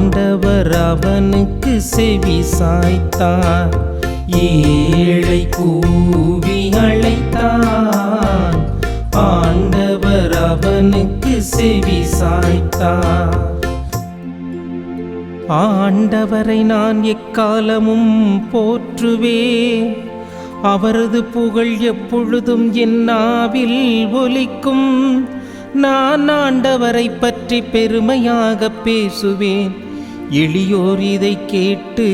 ஆண்டவர் அவனுக்கு செவி சாய்த்தார். ஏழை கூவி அழைத்தான் ஆண்டவர் அவனுக்கு செவி சாய்த்தார். ஆண்டவரை நான் எக்காலமும் போற்றுவேன். அவரது புகழ் எப்பொழுதும் என் நாவில் ஒலிக்கும். நான் ஆண்டவரை பற்றி பெருமையாக பேசுவேன். எளியோர் இதை கேட்டு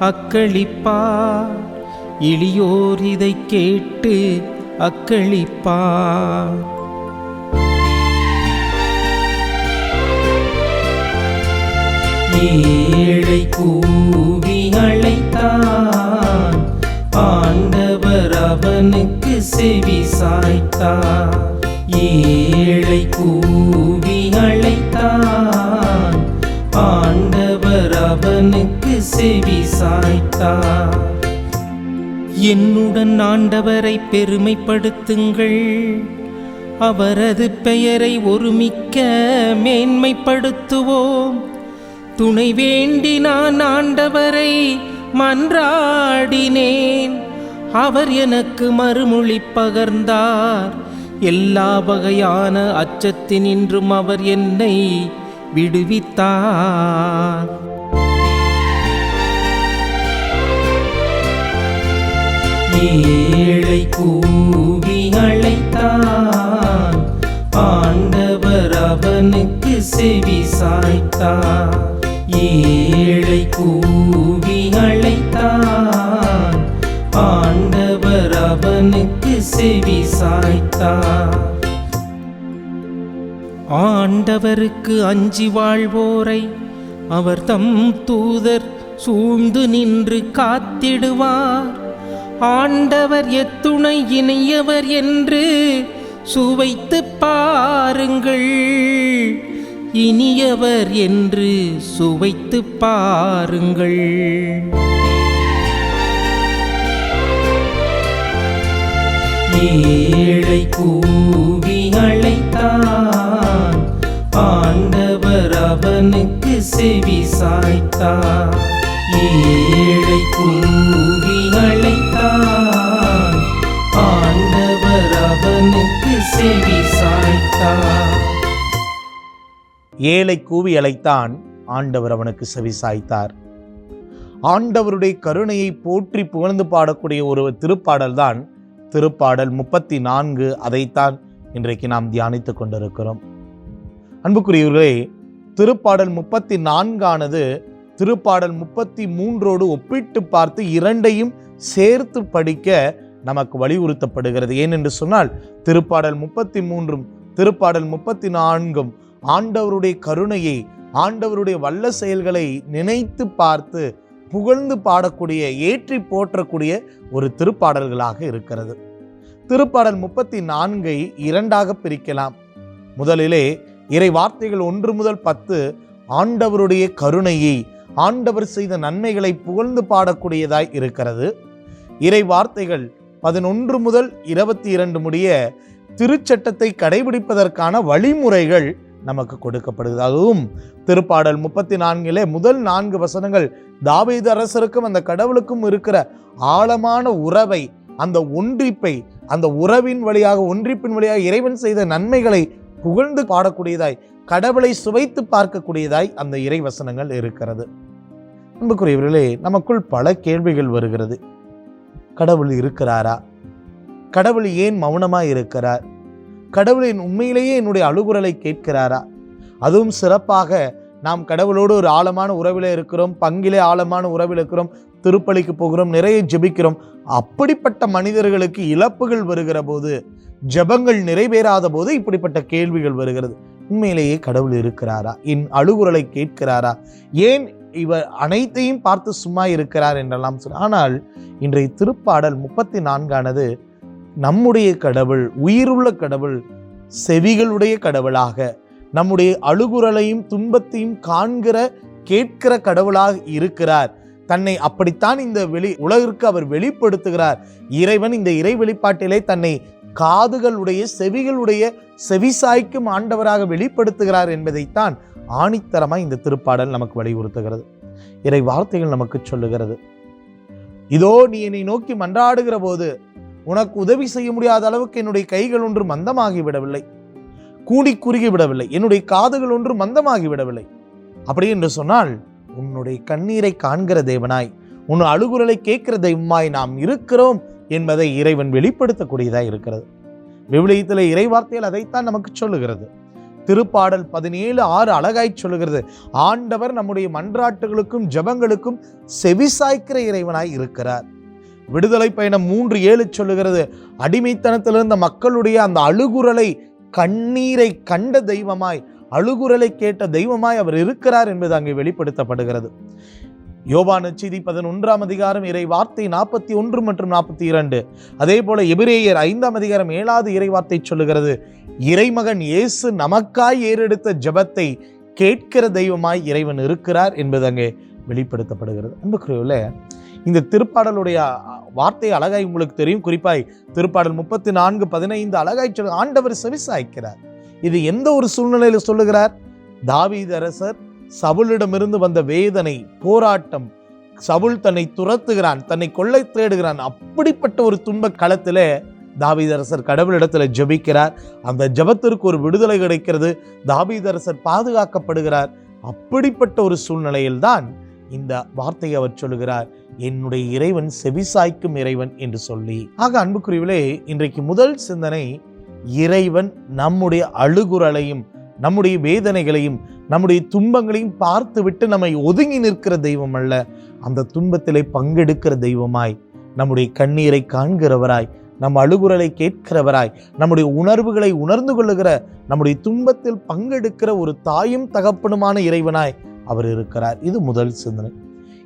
அக்களிப்பார். எளியோர் இதை கேட்டு அக்களிப்பார். ஏழை கூவி அழைத்தான் ஆண்டவர் அவனுக்கு செவி சாய்த்தார். ஏழை கூவி சாய்த்தார் என்னுடன் ஆண்டவரை பெருமைப்படுத்துங்கள். அவரது பெயரை ஒருமிக்க மேன்மைப்படுத்துவோம். துணை வேண்டி நான் ஆண்டவரை மன்றாடினேன். அவர் எனக்கு மறுமொழி பகர்ந்தார். எல்லா வகையான அச்சத்தினின்றும் அவர் என்னை விடுவித்தார். ஏழை கூவி அழைத்தான் ஆண்டவர் அவனுக்கு செவி சாய்த்தான். ஏழை கூவி அழைத்தான் ஆண்டவர் அவனுக்கு செவி சாய்த்தான். ஆண்டவருக்கு அஞ்சி வாழ்வோரை அவர் தம் தூதர் சூழ்ந்து நின்று காத்திடுவார். ஆண்டவர் எத்துணை இணையவர் என்று சுவைத்து பாருங்கள். இனியவர் என்று சுவைத்து பாருங்கள். ஏழை கூவி அழைத்தான். ஆண்டவர் அவனுக்கு செவி சாய்த்தான். ஏழை கூவி செவி ஏழை கூவி அழைத்தான் ஆண்டவர் அவனுக்கு செவி சாய்த்தார். ஆண்டவருடைய கருணையை போற்றி புகழ்ந்து பாடக்கூடிய ஒரு திருப்பாடல் தான் திருப்பாடல் முப்பத்தி நான்கு அதைத்தான் இன்றைக்கு நாம் தியானித்துக் கொண்டிருக்கிறோம். அன்புக்குரியவர்களே திருப்பாடல் முப்பத்தி நான்கானது திருப்பாடல் முப்பத்தி மூன்றோடு ஒப்பிட்டு பார்த்து இரண்டையும் சேர்த்து படிக்க நமக்கு வலியுறுத்தப்படுகிறது. ஏனென்று சொன்னால் திருப்பாடல் முப்பத்தி மூன்றும் திருப்பாடல் முப்பத்தி நான்கும் ஆண்டவருடைய கருணையை ஆண்டவருடைய வல்ல செயல்களை நினைத்து பார்த்து புகழ்ந்து பாடக்கூடிய ஏற்றி போற்றக்கூடிய ஒரு திருப்பாடல்களாக இருக்கிறது. திருப்பாடல் முப்பத்தி நான்கை இரண்டாக பிரிக்கலாம். முதலிலே இறை வார்த்தைகள் ஒன்று முதல் பத்து ஆண்டவருடைய கருணையை ஆண்டவர் செய்த நன்மைகளை புகழ்ந்து பாடக்கூடியதாய் இருக்கிறது. இறை வார்த்தைகள் பதினொன்று முதல் இருபத்தி இரண்டு முடிய திருச்சட்டத்தை கடைபிடிப்பதற்கான வழிமுறைகள் நமக்கு கொடுக்கப்படுகிறது. அதுவும் திருப்பாடல் முப்பத்தி நான்கிலே முதல் நான்கு வசனங்கள் தாவீது அரசருக்கும் அந்த கடவுளுக்கும் இருக்கிற ஆழமான உறவை அந்த ஒன்றிப்பை அந்த உறவின் வழியாக ஒன்றிப்பின் வழியாக இறைவன் செய்த நன்மைகளை புகழ்ந்து பாடக்கூடியதாய் கடவுளை சுவைத்து பார்க்கக்கூடியதாய் அந்த இறை வசனங்கள் இருக்கிறது. அன்புக்குரியவர்களே நமக்குள் பல கேள்விகள் வருகிறது. கடவுள் இருக்கிறாரா? கடவுள் ஏன் மௌனமாக இருக்கிறார்? கடவுளின் உண்மையிலேயே என்னுடைய அழுகுரலை கேட்கிறாரா? அதுவும் சிறப்பாக நாம் கடவுளோடு ஒரு ஆழமான உறவில் இருக்கிறோம் பங்கிலே ஆழமான உறவில் இருக்கிறோம் திருப்பலிக்கு போகிறோம் நிறைய ஜெபிக்கிறோம். அப்படிப்பட்ட மனிதர்களுக்கு இழப்புகள் வருகிற போது ஜெபங்கள் நிறைவேறாத போது இப்படிப்பட்ட கேள்விகள் வருகிறது. உண்மையிலேயே கடவுள் இருக்கிறாரா? என் அழுகுரலை கேட்கிறாரா? ஏன் இவர் அனைத்தையும் பார்த்து சும்மா இருக்கிறார் என்றெல்லாம் சொல் ஆனால் இன்றைய திருப்பாடல் முப்பத்தி நான்கானது நம்முடைய கடவுள் உயிருள்ள கடவுள் செவிகளுடைய கடவுளாக நம்முடைய அழுகுரலையும் துன்பத்தையும் காண்கிற கேட்கிற கடவுளாக இருக்கிறார். தன்னை அப்படித்தான் இந்த வெளி உலகிற்கு அவர் வெளிப்படுத்துகிறார். இறைவன் இந்த இறை வெளிப்பாட்டிலே தன்னை காதுகளுடைய செவிகளுடைய செவிசாய்க்கும் ஆண்டவராக வெளிப்படுத்துகிறார் என்பதைத்தான் ஆணித்தரமாய் இந்த திருப்பாடல் நமக்கு வலியுறுத்துகிறது. இறை வார்த்தைகள் நமக்கு சொல்லுகிறது. இதோ நீ என்னை நோக்கி மன்றாடுகிற போது உனக்கு உதவி செய்ய முடியாத அளவுக்கு என்னுடைய கைகள் ஒன்று மந்தமாகி விடவில்லை. கூடி குறுகி விடவில்லை. என்னுடைய காதுகள் ஒன்று மந்தமாகி விடவில்லை. அப்படி என்று சொன்னால் உன்னுடைய கண்ணீரை காண்கிற தேவனாய் உன் அழுகுரலை கேட்கிற தெய்வமாய் நாம் இருக்கிறோம் என்பதை இறைவன் வெளிப்படுத்தக்கூடியதாக இருக்கிறது. விவிலியத்தில் இறை வார்த்தையில் அதைத்தான் நமக்கு சொல்லுகிறது. திருப்பாடல் பதினேழு ஆறு அழகாய் சொல்லுகிறது. ஆண்டவர் நம்முடைய மன்றாட்டுகளுக்கும் ஜெபங்களுக்கும் செவிசாய்க்கிற இறைவனாய் இருக்கிறார். விடுதலை பயணம் மூன்று ஏழு சொல்லுகிறது. அடிமைத்தனத்திலிருந்த மக்களுடைய அந்த அழுகுரலை கண்ணீரை கண்ட தெய்வமாய் அழுகுரலை கேட்ட தெய்வமாய் அவர் இருக்கிறார் என்பது அங்கே வெளிப்படுத்தப்படுகிறது. யோபான செய்தி பதினொன்றாம் அதிகாரம் இறை வார்த்தை நாற்பத்தி ஒன்று மற்றும் நாற்பத்தி இரண்டு. அதே போல எபிரேயர் ஐந்தாம் அதிகாரம் ஏழாவது இறை வார்த்தை சொல்லுகிறது இறைமகன் இயேசு நமக்காய் ஏறெடுத்த ஜெபத்தை கேட்கிற தெய்வமாய் இறைவன் இருக்கிறார் என்பது அங்கே வெளிப்படுத்தப்படுகிறது. அன்புக்குரியவில் இந்த திருப்பாடலுடைய வார்த்தை அழகாய் உங்களுக்கு தெரியும். குறிப்பாய் திருப்பாடல் முப்பத்தி நான்கு பதினைந்து அழகாய் சொல் ஆண்டவர் செவிசாய்க்கிறார். இது எந்த ஒரு சூழ்நிலையில் சொல்லுகிறார்? தாவீது அரசர் சவுலிடமிருந்து வந்த வேதனை போராட்டம் சவுல் தன்னை துரத்துகிறான் தன்னை கொள்ளை தேடுகிறான். அப்படிப்பட்ட ஒரு துன்ப களத்திலே தாவிதரசர் கடவுளிடத்தில் ஜெபிக்கிறார். அந்த ஜெபத்திற்கு ஒரு விடுதலை கிடைக்கிறது. தாவிதரசர் பாதுகாக்கப்படுகிறார். அப்படிப்பட்ட ஒரு சூழ்நிலையில்தான் இந்த வார்த்தையை அவர் சொல்லுகிறார். என்னுடைய இறைவன் செவிசாய்க்கும் இறைவன் என்று சொல்லி. ஆக அன்புக்குரியவிலே இன்றைக்கு முதல் சிந்தனை இறைவன் நம்முடைய அழுகுரலையும் நம்முடைய வேதனைகளையும் நம்முடைய துன்பங்களையும் பார்த்துவிட்டு நம்மை ஒதுங்கி நிற்கிற தெய்வம் அல்ல. அந்த துன்பத்திலே பங்கெடுக்கிற தெய்வமாய் நம்முடைய கண்ணீரை காண்கிறவராய் நம் அழுகுரலை கேட்கிறவராய் நம்முடைய உணர்வுகளை உணர்ந்து கொள்ளுகிற நம்முடைய துன்பத்தில் பங்கெடுக்கிற ஒரு தாயும் தகப்பனுமான இறைவனாய் அவர் இருக்கிறார். இது முதல் சிந்தனை.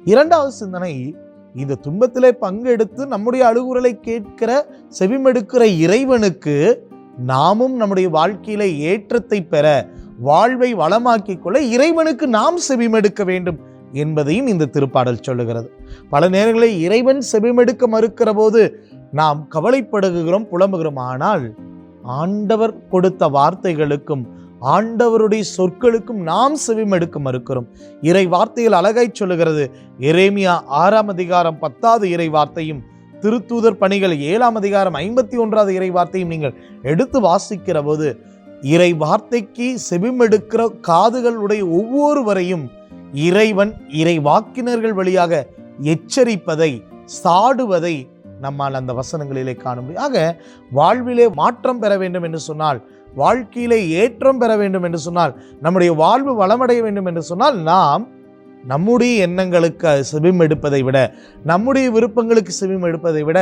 இரண்டாவது சிந்தனை இந்த துன்பத்திலே பங்கெடுத்து நம்முடைய அழுகுரலை கேட்கிற செவிமெடுக்கிற இறைவனுக்கு நாமும் நம்முடைய வாழ்க்கையில ஏற்றத்தை பெற வாழ்வை வளமாக்கிக் கொள்ள இறைவனுக்கு நாம் செவிமெடுக்க வேண்டும் என்பதையும் இந்த திருப்பாடல் சொல்லுகிறது. பல நேரங்களில் இறைவன் செவிமெடுக்க மறுக்கிற போது நாம் கவலைப்படுகிறோம் புலம்புகிறோம். ஆனால் ஆண்டவர் கொடுத்த வார்த்தைகளுக்கும் ஆண்டவருடைய சொற்களுக்கும் நாம் செவிமெடுக்க மறுக்கிறோம். இறை வார்த்தையில் அழகாய் சொல்லுகிறது. எரேமியா ஆறாம் அதிகாரம் பத்தாவது இறை வார்த்தையும் திருத்தூதர் பணிகள் ஏழாம் அதிகாரம் ஐம்பத்தி ஒன்றாவது இறை வார்த்தையும் நீங்கள் எடுத்து வாசிக்கிற போது இறை வார்த்தைக்கு செபிமெடுக்கிற காதுகளுடைய ஒவ்வொருவரையும் இறைவன் இறை வாக்கினர்கள் வழியாக எச்சரிப்பதை சாடுவதை நம்மால் அந்த வசனங்களிலே காண முடியும். ஆக வாழ்விலே மாற்றம் பெற வேண்டும் என்று சொன்னால் வாழ்க்கையிலே ஏற்றம் பெற வேண்டும் என்று சொன்னால் நம்முடைய வாழ்வு வளமடைய வேண்டும் என்று சொன்னால் நாம் நம்முடைய எண்ணங்களுக்கு செவிம் எடுப்பதை விட நம்முடைய விருப்பங்களுக்கு செவிம் எடுப்பதை விட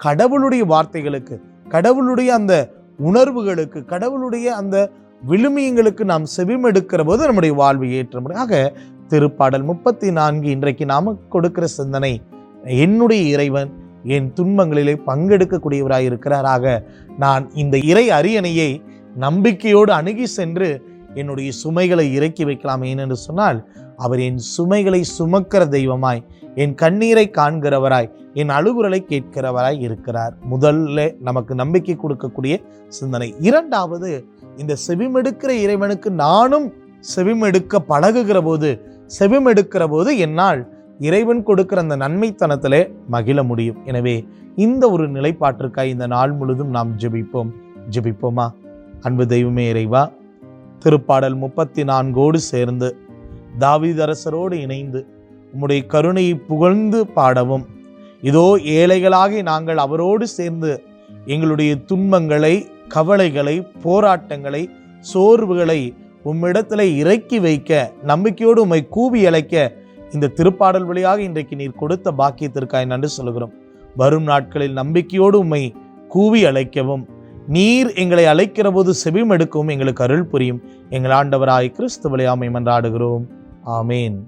கடவுளுடைய வார்த்தைகளுக்கு கடவுளுடைய அந்த உணர்வுகளுக்கு கடவுளுடைய அந்த விழுமியங்களுக்கு நாம் செவிம் எடுக்கிற போது நம்முடைய வாழ்வை ஏற்ற முடியும் ஆக திருப்பாடல் முப்பத்தி நான்கு இன்றைக்கு நாம கொடுக்கிற சிந்தனை என்னுடைய இறைவன் என் துன்பங்களிலே பங்கெடுக்கக்கூடியவராய் இருக்கிறாராக நான் இந்த இறை அரியணையை நம்பிக்கையோடு அணுகி சென்று என்னுடைய சுமைகளை இறக்கி வைக்கலாம் ஏனென்று சொன்னால் அவர் என் சுமைகளை சுமக்கிற தெய்வமாய் என் கண்ணீரை காண்கிறவராய் என் அழுகுரலை கேட்கிறவராய் இருக்கிறார். முதல்ல நமக்கு நம்பிக்கை கொடுக்கக்கூடிய சிந்தனை. இரண்டாவது இந்த செவிமெடுக்கிற இறைவனுக்கு நானும் செவிமெடுக்க பழகுகிற போது செவிமெடுக்கிற போது என்னால் இறைவன் கொடுக்கிற அந்த நன்மைத்தனத்திலே மகிழ முடியும். எனவே இந்த ஒரு நிலைப்பாட்டிற்காக இந்த நாள் முழுதும் நாம் ஜெபிப்போம். ஜெபிப்போமா? அன்பு தெய்வமே இறைவா திருப்பாடல் முப்பத்தி நான்கோடு சேர்ந்து தாவிதரசரோடு இணைந்து உம்முடைய கருணையை புகழ்ந்து பாடவும். இதோ ஏழைகளாகி நாங்கள் அவரோடு சேர்ந்து எங்களுடைய துன்பங்களை கவலைகளை போராட்டங்களை சோர்வுகளை உம்மிடத்தில் இறக்கி வைக்க நம்பிக்கையோடு உம்மை கூவி அழைக்க இந்த திருப்பாடல் வழியாக இன்றைக்கு நீர் கொடுத்த பாக்கியத்திற்காய் நன்றி சொல்கிறோம் வரும் நாட்களில் நம்பிக்கையோடு உம்மை கூவி அழைக்கவும் நீர் எங்களை அழைக்கிற போது செவிமெடுக்கவும் எங்களுக்கு அருள் புரியும். எங்கள் ஆண்டவராய் கிறிஸ்துவலை மன்றாடுகிறோம் ஆமீன்